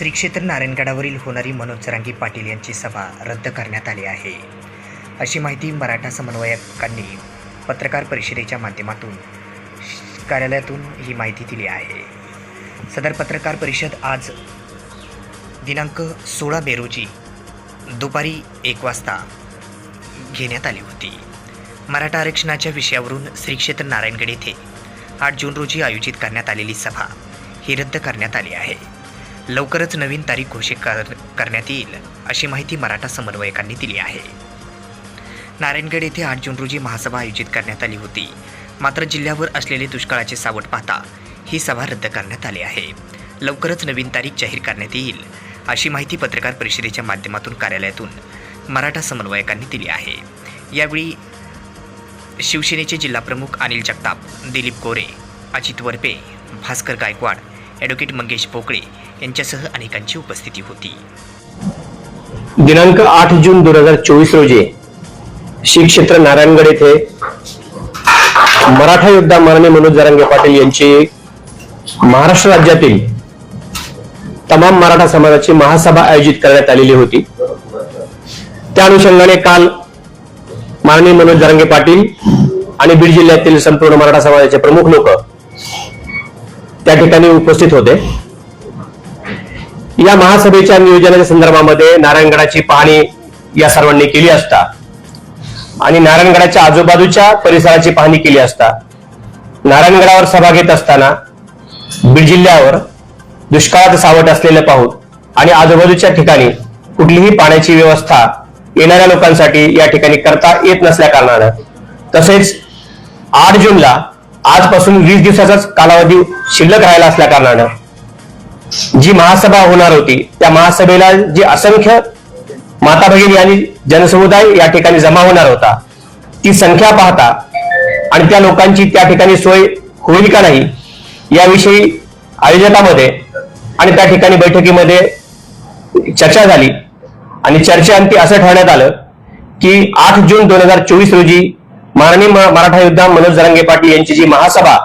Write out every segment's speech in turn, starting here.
श्री क्षेत्र नारायणगडावरील होणारी मनोज जरांगी पाटील यांची सभा रद्द करण्यात आली आहे. अशी माहिती मराठा समन्वयकांनी पत्रकार परिषदेच्या माध्यमातून कार्यालयातून ही माहिती दिली आहे. सदर पत्रकार परिषद आज दिनांक सोळा मे रोजी दुपारी एक वाजता घेण्यात आली होती. मराठा आरक्षणाच्या विषयावरून श्री क्षेत्र नारायणगड येथे आठ जून रोजी आयोजित करण्यात आलेली सभा ही रद्द करण्यात आली आहे. लवकरच नवीन तारीख घोषित कर करण्यात येईल अशी माहिती मराठा समन्वयकांनी दिली आहे. नारायणगड येथे आठ जून रोजी महासभा आयोजित करण्यात आली होती. मात्र जिल्ह्यावर असलेले दुष्काळाचे सावट पाहता ही सभा रद्द करण्यात आली आहे. लवकरच नवीन तारीख जाहीर करण्यात येईल अशी माहिती पत्रकार परिषदेच्या माध्यमातून कार्यालयातून मराठा समन्वयकांनी दिली आहे. यावेळी शिवसेनेचे जिल्हाप्रमुख अनिल जगताप दिलीप गोरे अजित वरपे भास्कर गायकवाड ॲडव्होकेट मंगेश पोकळे यांच्यासह अनेकांची उपस्थिती होती. दिनांक आठ जून दोन हजार चोवीस रोजी श्री क्षेत्र नारायणगड येथे मराठा योद्धा माननीय मनोज जरांगे पाटील यांची महाराष्ट्र राज्यातील तमाम मराठा समाजाची महासभा आयोजित करण्यात आलेली होती. त्या अनुषंगाने काल माननीय मनोज जरांगे पाटील आणि बीड जिल्ह्यातील संपूर्ण मराठा समाजाचे प्रमुख लोक त्या ठिकाणी उपस्थित होते. या महासभेच्या नियोजनाच्या संदर्भामध्ये नारायणगडाची पाहणी या सर्वांनी केली असता आणि नारायणगडाच्या आजूबाजूच्या परिसराची पाहणी केली असता नारायणगडावर सभा घेत असताना बीड जिल्ह्यावर दुष्काळात सावट असलेलं पाहून आणि आजूबाजूच्या ठिकाणी कुठलीही पाण्याची व्यवस्था येणाऱ्या लोकांसाठी या ठिकाणी करता येत नसल्या कारणानं तसेच आठ जूनला आजपासून वीस दिवसाचाच कालावधी शिल्लक राहिला असल्या कारणानं. जी महासभा होणार होती त्या महासभेला जी असंख्य माता भगिनी आणि जनसमुदाय या ठिकाणी जमा होणार होता ती संख्या पाहता आणि त्या लोकांची त्या ठिकाणी सोय होईल का नाही याविषयी आयोजकामध्ये आणि त्या ठिकाणी बैठकीमध्ये चर्चा झाली. आणि चर्चेअंती असं ठरवण्यात आलं की आठ जून दोन हजार चोवीस रोजी माननीय मराठा योद्धा मनोज जरांगे पाटील यांची जी महासभा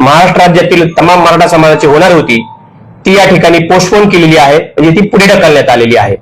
महाराष्ट्र राज्यातील तमाम मराठा समाजाची होणार होती ती या ठिकाणी पोस्टपोन केलेली आहे. म्हणजे ती पुढे ढकलण्यात आलेली आहे.